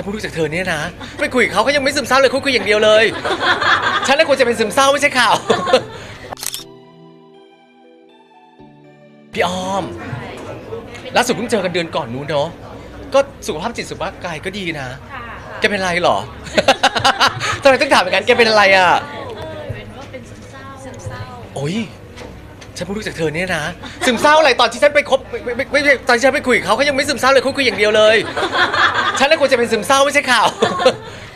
ฉันเพิ่งรู้จากเธอเนี่ยนะ ไปคุยกับเขาเขายังไม่ซึมเศร้าเลยคุยคุยอย่างเดียวเลย ฉันเลยควรจะเป็นซึมเศร้าไม่ใช่ข่าว พี่อ้อมล่าสุดเพิ่งเจอกันเดือนก่อนนู้นเนาะก็สุขภาพจิตสุขภาพกายก็ดีนะค่ะแกเป็นไรเหรอ ทำไมต้องถามอย่างนั้นแกเป็นอะไรอะเออเป็นว่าเป็นซึมเศร้าซึมเศร้าโอ้ย ฉันเพิ่งรู้จากเธอเนี่ยนะซึมเศร้าอะไรตอนที่ฉันไปคบไม่ไม่ไม่ไม่ตอนที่ฉันไปคุยกับเขาเขายังไม่ซึมเศร้าเลยคุยคุยอย่างเดียวเลย ฉันเลยควรจะเป็นซึมเศร้าไม่ใช่ข่าว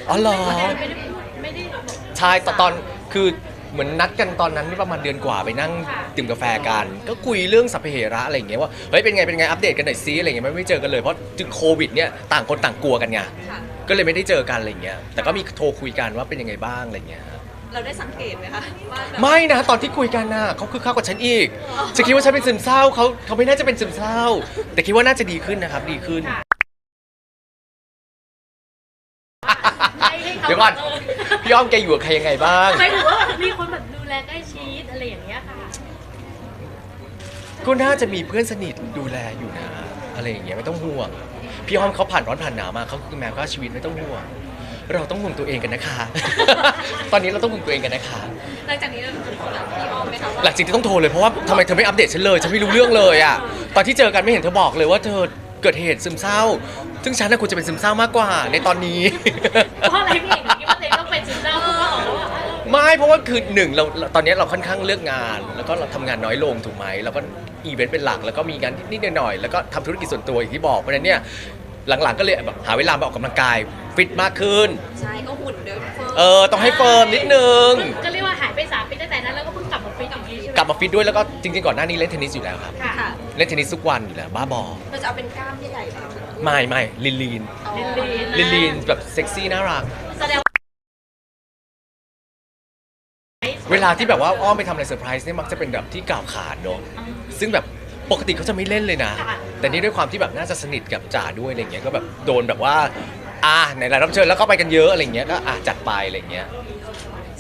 อ๋อเหรอไม่ได้ไม่ได้บอกใช่ตอนตอนคือเหมือนนัดกันตอนนั้นประมาณเดือนกว่าไปนั่งดื่มกาแฟกัน ก็คุยเรื่องสัพเพเหระอะไรอย่างเงี้ยว่าเฮ้ยเป็นไงเป็นไงอัปเดตกันหน่อยซิอะไรอย่างเงี้ยไม่ไม่เจอกันเลยเพราะจึงโควิดเนี่ยต่างคนต่างกลัวกันไงค่ะ ก็เลยไม่ได้เจอกันอะไรอย่างเงี้ยแต่ก็มีโทรคุยกันว่าเป็นยังไงบ้างอะไรอย่างเงี้ย เราได้สังเกตไหมคะว่าแบบไม่นะตอนที่คุยกันน่ะเขาคือข้ากว่าฉันอีกฉันคิดว่าฉันเป็นซึมเศร้าเขาเขาไม่น่าจะเป็นซึมเศร้า แต่คิดว่าน่าจะดีขึ้นนะครับ ดีขึ้นให้ให้ขาเดี๋ยวก่อนพี่อ้อมแกอยู่กับใครยังไงบ้าง หมายถึงว่ามีคนแบบดูแลใกล้ชิดอะไรอย่างเงี้ยค่ะ ก็น่าจะมีเพื่อนสนิทดูแลอยู่นะอะไรอย่างเงี้ยไม่ต้องห่วง พี่อ้อมเขาผ่านร้อนผ่านหนาวมาเขาคือแมวก็ชีวิตไม่ต้องห่วง เราต้องห่วงตัวเองกันนะคะ ตอนนี้เราต้องห่วงตัวเองกันนะคะ หลังจากนี้เราจะโทรหาพี่อ้อมไหมคะว่าหลังจากที่ต้องโทรเลยเพราะว่าทำไมเธอไม่อัปเดตฉันเลยฉันไม่รู้เรื่องเลยอะตอนที่เจอกันไม่เห็นเธอบอกเลยว่าเธอเกิดเหตุซึมเศร้า ซึ่งฉันน่ะควรจะเป็นซึมเศร้ามากกว่า ในตอนนี้ เพราะอะไรพี่เอกถึงคิดว่าตัวเองต้องเป็นซึมเศร้าเพราะว่าออกแล้วว่าเออไม่เพราะว่าคือหนึ่งเราเราตอนนี้เราค่อนข้างเลือกงาน แล้วก็เราทำงานน้อยลงถูกไหมแล้วก็อีเวนต์เป็นหลักแล้วก็มีงานนิดๆหน่อยๆแล้วก็ทำธุรกิจส่วนตัวอย่างที่บอกเพราะฉะนั้นเนี่ยหลังๆก็เลยแบบหาเวลามาออกกำลังกาย ฟิตมากขึ้น ใช่ก็หุ่นเดิมเฟิร์มเออต้องให้เฟิร์มนิดนึงเพิ่งก็เรียกว่าหายไปสามปีตั้งแต่นั้นแล้วก็เพิ่งกลับมาฟิตอีกทีใช่ไหมกลับมาฟิตด้วยแล้วก็จริงๆก่อนหน้านี้เล่นเทนนิสอยู่แล้วครับ ค่ะค่ะเล่นเทนนิสทุกวันอยู่แล้วบ้าบอเราจะเอาเป็นกล้ามใหญ่ๆไหมไม่ไม่ลีนลีนลินลีนลีนลีนแบบเซ็กซี่น่ารัก แสดงว่าเวลาที่แบบว่าอ้อมไปทำอะไรเซอร์ไพรส์เนี่ยมักจะเป็นแบบที่กล่าวขานเนอะซึ่งแบบปกติเขาจะไม่เล่นเลยนะ แต่นี่ด้วยความที่แบบน่าจะสนิทกับจ่าด้วยอะไรเงี้ยก็แบบโดนแบบว่า อ่าในรายรับเชิญแล้วก็ไปกันเยอะอะไรเงี้ยก็อะจัดไปอะไรเงี้ย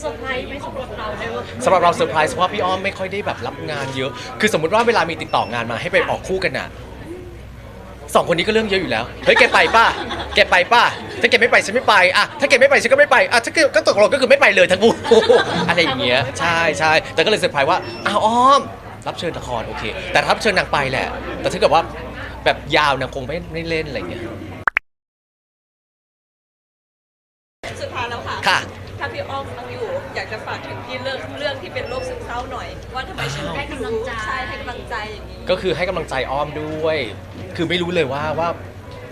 เซอร์ไพรส์ไหมสำหรับเราได้ว่าสำหรับเราเซอร์ไพรส์เพราะว่าพี่อ้อมไม่ค่อยได้แบบรับงานเยอะ คือสมมติว่าเวลามีติดต่องานมาให้ไปออกคู่กันน่ะสองคนนี้ก็เรื่องเยอะอยู่แล้ว เฮ้ยแกไปป่ะ แกไปป่ะ ถ้าแกไม่ไปฉันไม่ไปอะถ้าแกไม่ไปฉันก็ไม่ไปอะถ้าแกก็ตกลงก็คือไม่ไปเลยทั้งคู่ อะไรอย่างเงี้ย ใช่ใช่แต่ก็เลยเซอร์ไพรส์ว่า อ้าวอ้อม รับเชิญละครโอเค แต่รับเชิญนางไปแหละ แต่ถ้าเกิดว่าแบบยาวนางคงไม่ไม่เล่นอะไรอย่างเงี้ย ค่ะค่ะ ถ้าพี่อ้อมฟังอยู่อยากจะฝากถึงพี่เรื่องเรื่องที่เป็นโรคซึมเศร้าหน่อย ว่าทำไมฉันให้กำลังใจ ใช่ให้กำลังใจอย่างนี้ ก็คือให้กำลังใจอ้อมด้วย คือไม่รู้เลยว่าว่า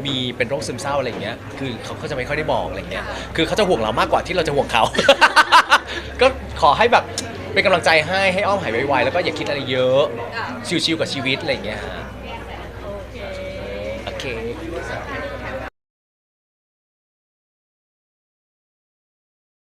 มีเป็นโรคซึมเศร้าอะไรอย่างเงี้ย คือเขาก็จะไม่ค่อยได้บอกอะไรเงี้ยคือเขาจะห่วงเรามากกว่าที่เราจะห่วงเขา ก็ขอให้แบบเป็นกำลังใจให้ให้อ้อมหายไวๆแล้วก็อย่าคิดอะไรเยอะ อะชิวๆกับชีวิตอะไรอย่างเงี้ยฮะโอเค โอเค